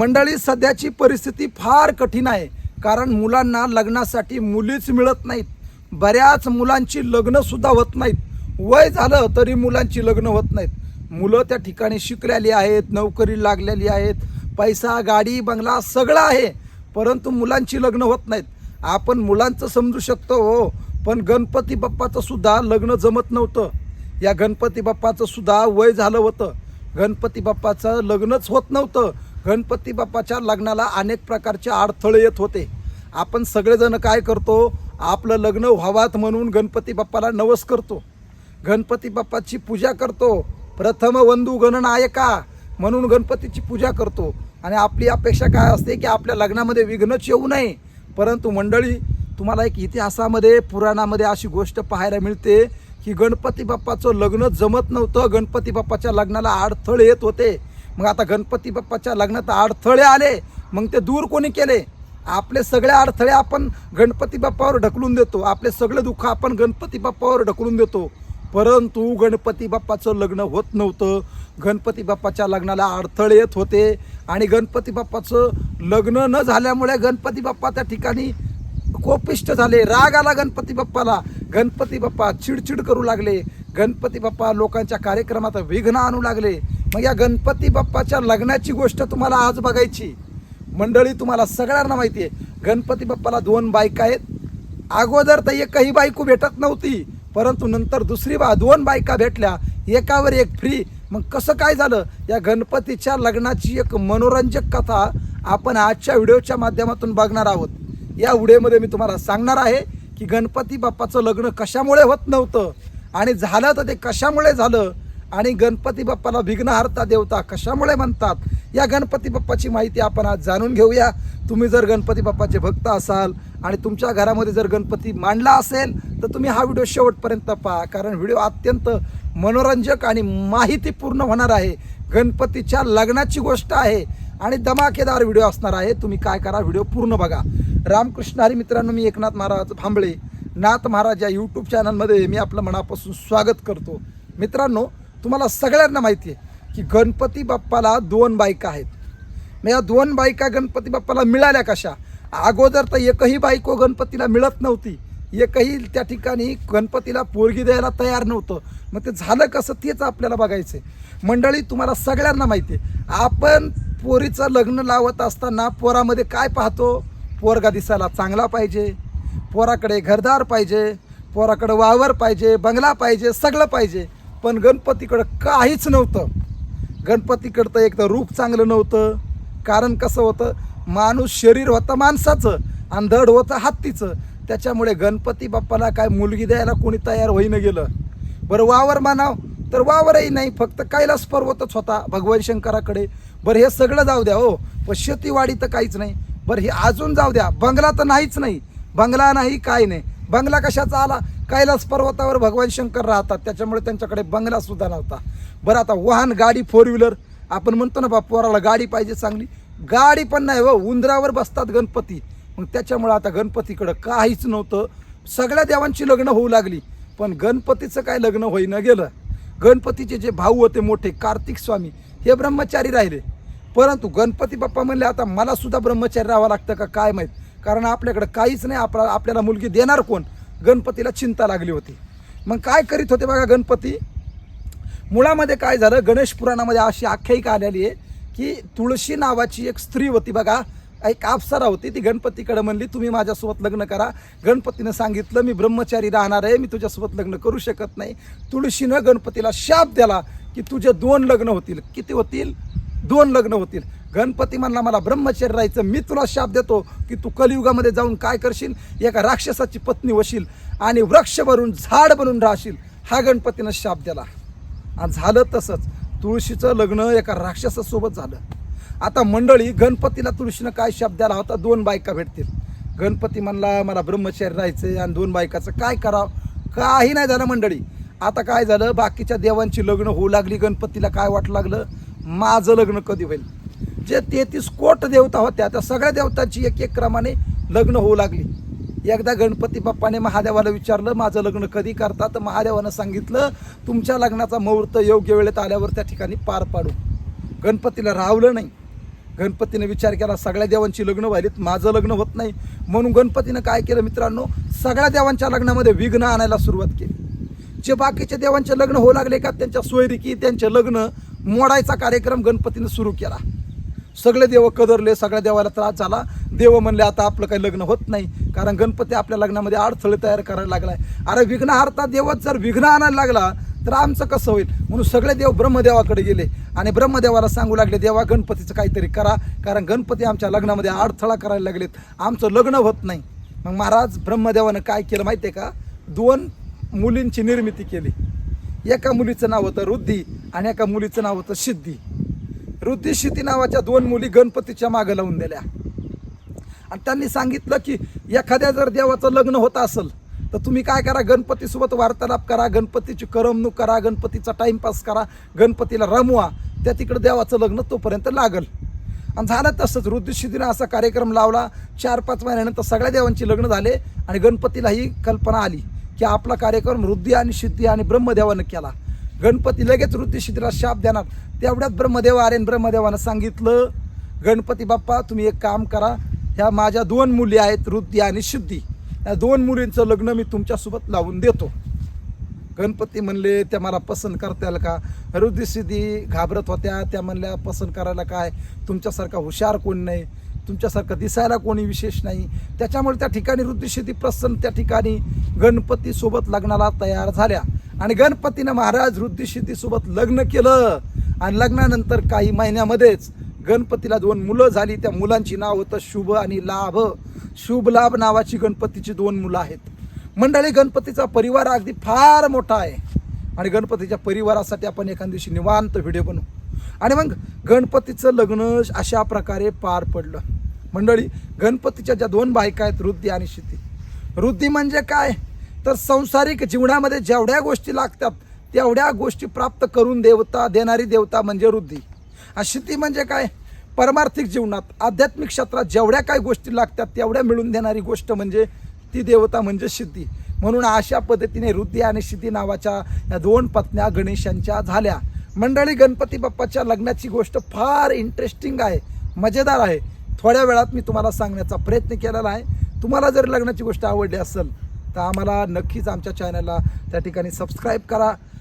मंडळी सध्याची परिस्थिती फार कठीण आहे. कारण मुलांना लग्नासाठी मुलीच मिळत नाहीत. बऱ्याच मुलांची लग्नसुद्धा होत नाहीत. वय झालं तरी मुलांची लग्न होत नाहीत. मुलं त्या ठिकाणी शिकलेली आहेत नोकरी लागलेली आहेत पैसा गाडी बंगला सगळं आहे. परंतु मुलांची लग्न होत नाहीत. आपण मुलांचं समजू शकतो हो पण गणपती बाप्पाचं सुद्धा लग्न जमत नव्हतं. या गणपती बाप्पाचं सुद्धा वय झालं होतं. गणपती बाप्पाचं लग्नच होत नव्हतं. गणपती बाप्पाच्या लग्नाला अनेक प्रकारचे अडथळे येत होते. आपण सगळेजण काय करतो? आपलं लग्न व्हावात म्हणून गणपती बाप्पाला नवस करतो. गणपती बाप्पाची पूजा करतो. प्रथम वंदू गणनायका म्हणून गणपतीची पूजा करतो. आणि आपली अपेक्षा काय असते की आपल्या लग्नामध्ये विघ्नच येऊ नये. परंतु मंडळी तुम्हाला एक इतिहासामध्ये पुराणामध्ये अशी गोष्ट पाहायला मिळते की गणपती बाप्पाचं लग्न जमत नव्हतं. गणपती बाप्पाच्या लग्नाला अडथळे येत होते. मग आता गणपती बाप्पाच्या लग्नात अडथळे आले मग ते दूर कोणी केले? आपले सगळे अडथळे आपण गणपती बाप्पावर ढकलून देतो. आपले सगळे दुःख आपण गणपती बाप्पावर ढकलून देतो. परंतु गणपती बाप्पाचं लग्न होत नव्हतं. गणपती बाप्पाच्या लग्नाला अडथळे येत होते आणि गणपती बाप्पाचं लग्न न झाल्यामुळे गणपती बाप्पा त्या ठिकाणी कोपिष्ट झाले. राग आला गणपती बाप्पाला. गणपती बाप्पा चिडचिड करू लागले. गणपती बाप्पा लोकांच्या कार्यक्रमात विघ्न आणू लागले. मग या गणपती बाप्पाच्या लग्नाची गोष्ट तुम्हाला आज बघायची. मंडळी तुम्हाला सगळ्यांना माहिती आहे गणपती बाप्पाला दोन बायका आहेत. अगोदर तर एकही बायको भेटत नव्हती परंतु नंतर दुसरी बा दोन बायका भेटल्या. एकावर एक फ्री मग कसं काय झालं? या गणपतीच्या लग्नाची एक मनोरंजक कथा आपण आजच्या व्हिडिओच्या माध्यमातून बघणार आहोत. या व्हिडिओमध्ये मी तुम्हाला सांगणार आहे की गणपती बाप्पाचं लग्न कशामुळे होत नव्हतं आणि झालं तर ते कशामुळे झालं? आणि गणपती बाप्पाला विघ्नहर्ता देवता कशामुळे म्हणतात? या गणपती बाप्पाची माहिती आपण आज जाणून घेऊया. तुम्ही जर गणपती बाप्पाचे भक्त असाल आणि तुमच्या घरामध्ये जर गणपती मांडला असेल तर तुम्ही हा व्हिडिओ शेवटपर्यंत पहा कारण व्हिडिओ अत्यंत मनोरंजक आणि माहितीपूर्ण होणार आहे. गणपतीच्या लग्नाची गोष्ट आहे आणि धमाकेदार व्हिडिओ असणार आहे. तुम्ही काय करा व्हिडिओ पूर्ण बघा. रामकृष्ण हरी मित्रांनो मी एकनाथ महाराज भांबळे. नाथ महाराज या यूट्यूब चॅनलमध्ये मी आपलं मनापासून स्वागत करतो. मित्रांनो तुम्हाला सगळ्यांना माहिती आहे की गणपती बाप्पाला दोन बायका आहेत. मग या दोन बायका गणपती बाप्पाला मिळाल्या कशा? अगोदर तर एकही बायको गणपतीला मिळत नव्हती. एकही त्या ठिकाणी गणपतीला पोरगी द्यायला तयार नव्हतं. मग ते झालं कसं तेच आपल्याला बघायचं आहे मंडळी तुम्हाला सगळ्यांना माहिती आहे. आपण पोरीचं लग्न लावत असताना पोरामध्ये काय पाहतो? पोरगा दिसायला चांगला पाहिजे पोराकडे घरदार पाहिजे पोराकडे वावर पाहिजे बंगला पाहिजे सगळं पाहिजे. पण गणपतीकडं काहीच नव्हतं. गणपतीकडं तर एक तर रूप चांगलं नव्हतं. कारण कसं होतं माणूस शरीर होतं माणसाचं आणि धड होतं हत्तीचं. त्याच्यामुळे गणपती बाप्पाला काय मुलगी द्यायला कोणी तयार होईनं गेलं. बरं वावर मानाव तर वावरही नाही फक्त कैलास पर्वतच होता भगवान शंकराकडे. बरं हे सगळं जाऊ द्या हो. पण शेतीवाडी तर काहीच नाही. बरं हे अजून जाऊ द्या बंगला तर नाहीच नाही. बंगला नाही काय नाही. बंगला कशाचा आला? कैलास पर्वतावर भगवान शंकर राहतात. त्याच्यामुळे त्यांच्याकडे बंगला सुद्धा नव्हता. बरं आता वाहन गाडी फोर व्हीलर आपण म्हणतो ना बा गाडी पाहिजे चांगली. गाडी पण नाही हो उंदरावर बसतात गणपती. मग त्याच्यामुळं आता गणपतीकडं काहीच नव्हतं. सगळ्या देवांची लग्न होऊ लागली. पण गणपतीचं काय लग्न होईनं गेलं. गणपतीचे जे भाऊ होते मोठे कार्तिक स्वामी हे ब्रह्मचारी राहिले. परंतु गणपती बाप्पा म्हणले आता मला सुद्धा ब्रह्मचारी राहावं लागतं का? काय माहीत? कारण आपल्याकडं काहीच नाही आपला आपल्याला मुलगी देणार कोण? गणपतीला चिंता लागली होती. मग काय करीत होते बघा गणपती? मुळामध्ये काय झालं गणेश पुराणामध्ये अशी आख्यायिका आलेली आहे की तुळशी नावाची एक स्त्री होती बघा एक अप्सरा होती ती गणपतीकडे म्हणली तुम्ही माझ्यासोबत लग्न करा. गणपतीनं सांगितलं मी ब्रह्मचारी राहणार आहे मी तुझ्यासोबत लग्न करू शकत नाही. तुळशीनं गणपतीला शाप दिला की तुझे दोन लग्न होतील. किती होतील? दोन लग्न होतील. गणपती म्हणला मला ब्रह्मचर्य राहायचं मी तुला शाप देतो की तू कलियुगामध्ये जाऊन काय करशील? एका राक्षसाची पत्नी वशील आणि वृक्ष भरून झाड बनून राहशील. हा गणपतीनं शाप दिला. आणि झालं तसंच. तुळशीचं लग्न एका राक्षसासोबत झालं. आता मंडळी गणपतीला तुळशीनं काय शाप द्यायला होता दोन बायका भेटतील. गणपती म्हणला मला ब्रह्मचर्य राहायचं आणि दोन बायकाचं काय करावं? काही नाही झालं मंडळी. आता काय झालं? बाकीच्या देवांची लग्न होऊ लागली. गणपतीला काय वाटू लागलं? माझं लग्न कधी होईल? जे तेहतीस कोट देवता होत्या त्या सगळ्या देवतांची एक एक क्रमाने लग्न होऊ लागली. एकदा गणपती बाप्पाने महादेवाला विचारलं माझं लग्न कधी करता? तर महादेवानं सांगितलं तुमच्या लग्नाचा मुहूर्त योग्य वेळेत आल्यावर त्या ठिकाणी पार पाडू. गणपतीला रावलं नाही. गणपतीने विचार केला सगळ्या देवांची लग्न व्हायलीत माझं लग्न होत नाही. म्हणून गणपतीनं काय केलं मित्रांनो? सगळ्या देवांच्या लग्नामध्ये विघ्न आणायला सुरुवात केली. जे बाकीच्या देवांचे लग्न होऊ लागले का? त्यांच्या सोयरिकी त्यांचे लग्न मोडायचा कार्यक्रम गणपतीनं सुरू केला. सगळे देव कदरले सगळ्या देवाला त्रास झाला. देव म्हणले आता आपलं काही लग्न होत नाही. कारण गणपती आपल्या लग्नामध्ये अडथळे तयार करायला लागलाय. अरे विघ्नहारता देवच जर विघ्न आणायला लागला तर आमचं कसं होईल? म्हणून सगळे देव ब्रह्मदेवाकडे गेले. आणि ब्रह्मदेवाला सांगू लागले देवा गणपतीचं काहीतरी करा. कारण गणपती आमच्या लग्नामध्ये अडथळा करायला लागलेत. आमचं लग्न होत नाही. मग महाराज ब्रह्मदेवानं काय केलं माहिती आहे का? दोन मुलींची निर्मिती केली. एका मुलीचं नाव होतं रुद्धी आणि एका मुलीचं नाव होतं सिद्धी. रुद्धी सिद्धी नावाच्या दोन मुली गणपतीच्या मागं लावून दिल्या. आणि त्यांनी सांगितलं की एखाद्या जर देवाचं लग्न होत असेल तर तुम्ही काय करा गणपतीसोबत वार्तालाप करा गणपतीची करमणूक करा गणपतीचा टाइमपास करा गणपतीला रमवा. त्या तिकडं देवाचं लग्न तोपर्यंत लागल. आणि झालं तसंच ऋतुसिद्धीनं असा कार्यक्रम लावला. चार पाच महिन्यानंतर सगळ्या देवांची लग्न झाले आणि गणपतीला ही कल्पना आली. की आपला कार्यक्रम वृद्धी आणि सिद्धी आणि ब्रह्मदेवानं केला. गणपती लगेच वृद्धिसिद्धीला शाप देणार. तेवढ्यात ब्रह्मदेव आर्यन आणि ब्रह्मदेवानं सांगितलं गणपती बाप्पा तुम्ही एक काम करा. ह्या माझ्या दोन मुली आहेत वृद्धी आणि सिद्धी. या दोन मुलींचं लग्न मी तुमच्यासोबत लावून देतो. गणपती म्हणले त्या मला पसंत करता येईल का? रुद्धिसिद्धी घाबरत होत्या. त्या म्हणल्या पसंत करायला काय? तुमच्यासारखा हुशार कोण नाही. तुमच्यासारखं दिसायला कोणी विशेष नाही. त्याच्यामुळे त्या ठिकाणी रुद्धिसिद्धी प्रसन्न त्या ठिकाणी गणपतीसोबत लग्नाला तयार झाल्या. आणि गणपतीनं महाराज रुद्धिसिद्धीसोबत लग्न केलं. आणि लग्नानंतर काही महिन्यामध्येच गणपतीला दोन मुलं झाली. त्या मुलांची नाव होतं शुभ आणि लाभ. शुभ लाभ नावाची गणपतीची दोन मुलं आहेत. मंडळी गणपतीचा परिवार अगदी फार मोठा आहे. आणि गणपतीच्या परिवारासाठी आपण एखाद दिवशी निवांत व्हिडिओ बनवू. आणि मग गणपतीचं लग्न अशा प्रकारे पार पडलं. मंडळी गणपतीच्या ज्या दोन बायका आहेत वृद्धी आणि शिती. वृद्धी म्हणजे काय? तर संसारिक जीवनामध्ये जेवढ्या गोष्टी लागतात तेवढ्या गोष्टी प्राप्त करून देवता देणारी देवता म्हणजे वृद्धी आणि शिती म्हणजे काय? परमार्थिक जीवनात आध्यात्मिक क्षेत्रात जेवढ्या काय गोष्टी लागतात तेवढ्या मिळून देणारी गोष्ट म्हणजे ती देवता म्हणजे सिद्धी म्हणून अशा पद्धतीने रुद्धी आणि सिद्धी नावाच्या या दोन पत्न्या गणेशांच्या झाल्या. मंडळी गणपती बाप्पाच्या लग्नाची गोष्ट फार इंटरेस्टिंग आहे मजेदार आहे. थोड्या वेळात मी तुम्हाला सांगण्याचा प्रयत्न केलेला आहे. तुम्हाला जर लग्नाची गोष्ट आवडली असेल तर आम्हाला नक्कीच आमच्या चॅनलला त्या ठिकाणी सबस्क्राईब करा.